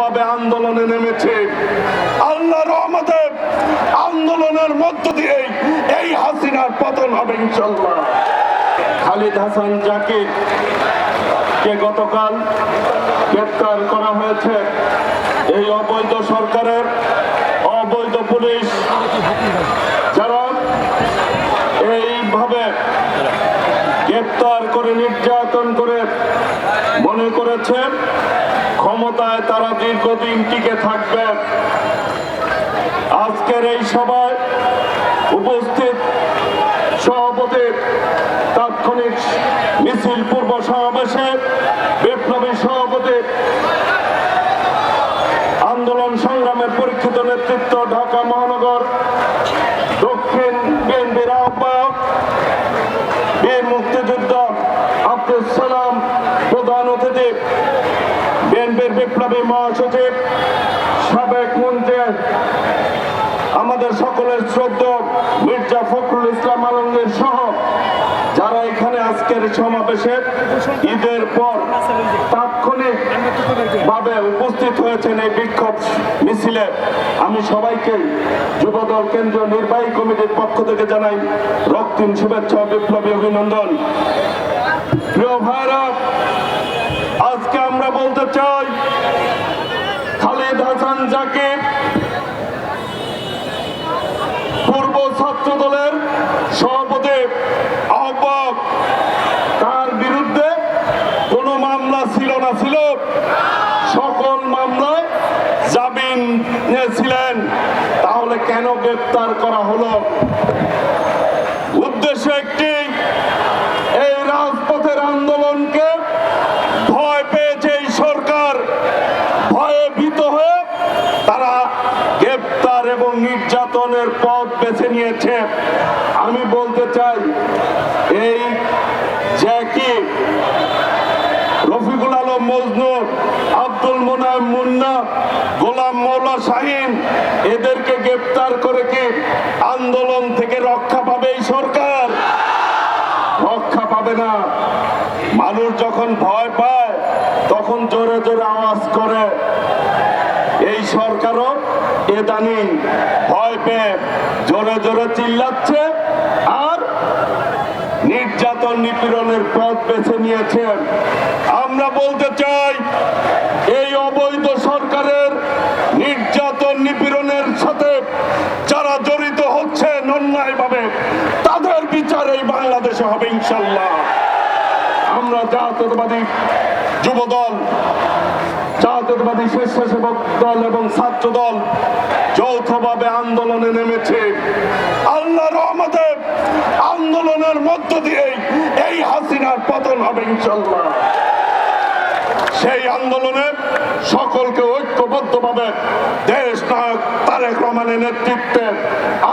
যৌথভাবে আন্দোলনে নেমেছে। আল্লাহ রহমতে আন্দোলনের মধ্য দিয়ে এই হাসিনার পতন হবে ইনশাল্লাহ খালিদ হাসান জাকির কে গতকাল গ্রেপ্তার করা হয়েছে, এই অবৈধ সরকারের অবৈধ পুলিশ যারা এইভাবে গ্রেপ্তার করে নির্যাতন করে মনে করেছে ক্ষমতায় তারা দীর্ঘদিন টিকে থাকবে। আজকের এই সভায় উপস্থিত সভাপতি তাৎক্ষণিক মিছিল পূর্ব সমাবেশে বিপ্লবী সভাপতি আন্দোলন সংগ্রামের পরীক্ষিত নেতৃত্ব ঢাকা মহানগর দক্ষিণ বিএনপির আহ্বায়ক বীর মুক্তিযোদ্ধা আব্দুল সালাম প্রধান অতিথি বিএনপির বিপ্লবী মহাসচিব, সাবেক মন্ত্রী, আমাদের সকলের শ্রদ্ধ মির্জা ফখরুল ইসলাম আলমগীর সহ যারা এখানে আজকের সমাবেশে ঈদের পর তাৎক্ষণিক ভাবে উপস্থিত হয়েছেন এই বিক্ষোভ মিছিলে, আমি সবাইকে যুবদল কেন্দ্রীয় নির্বাহী কমিটির পক্ষ থেকে জানাই রক্তিম শুভেচ্ছা বিপ্লবী অভিনন্দন। প্রিয় ভাইরা আমরা বলতে চাই, খালিদ হাসান জাকির পূর্ব ছাত্র দলের সভাপতি আহ্বায়ক, তার বিরুদ্ধে কোনো মামলা ছিল না ছিল। সকল মামলায় জামিন নিয়েছিলেন। তাহলে কেন গ্রেপ্তার করা হলো? উদ্দেশ্য একটি, এই রাজপথের আন্দোলনকে ভয় পেয়েছে এই সরকার ভয়ে ভীত হয়ে তারা গ্রেপ্তার এবং নির্যাতনের পথ বেছে নিয়েছে। আমি বলতে চাই, এই জ্যাকি, রফিকুল আলম মজনু আব্দুল মোনায়েম মুন্না, গোলাম মৌলা শাহিন, এদেরকে গ্রেপ্তার করে কি আন্দোলন থেকে রক্ষা পাবে এই সরকার? রক্ষা পাবে না। মানুষ যখন ভয় পায়, তখন জোরে জোরে আওয়াজ করে। এই সরকারও এদানি ভয় পেয়ে জোরে জোরে চিল্লাচ্ছে আর নির্যাতন নিপীড়নের পথ বেছে নিয়েছেন। আমরা বলতে চাই, এই অবৈধ সরকারের নির্যাতন নিপীড়নের সাথে যারা জড়িত হচ্ছে হচ্ছেন অন্যায়ভাবে, তাদের বিচার এই বাংলাদেশে হবে ইনশাল্লাহ। আমরা জাতীয়তাবাদী যুব দল জাতীয়তাবাদী স্বেচ্ছাসেবক দল এবং ছাত্র দল যৌথভাবে আন্দোলনে নেমেছে। আল্লাহ রহমতে আন্দোলনের মধ্য দিয়ে এই হাসিনার পতন হবে ইনশাল্লাহ সেই আন্দোলনে সকলকে ঐক্যবদ্ধভাবে দেশ নায়ক তারেক রহমানের নেতৃত্বে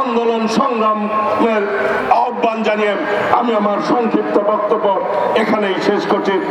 আন্দোলন সংগ্রামের আহ্বান জানিয়ে আমি আমার সংক্ষিপ্ত বক্তব্য এখানেই শেষ করছি।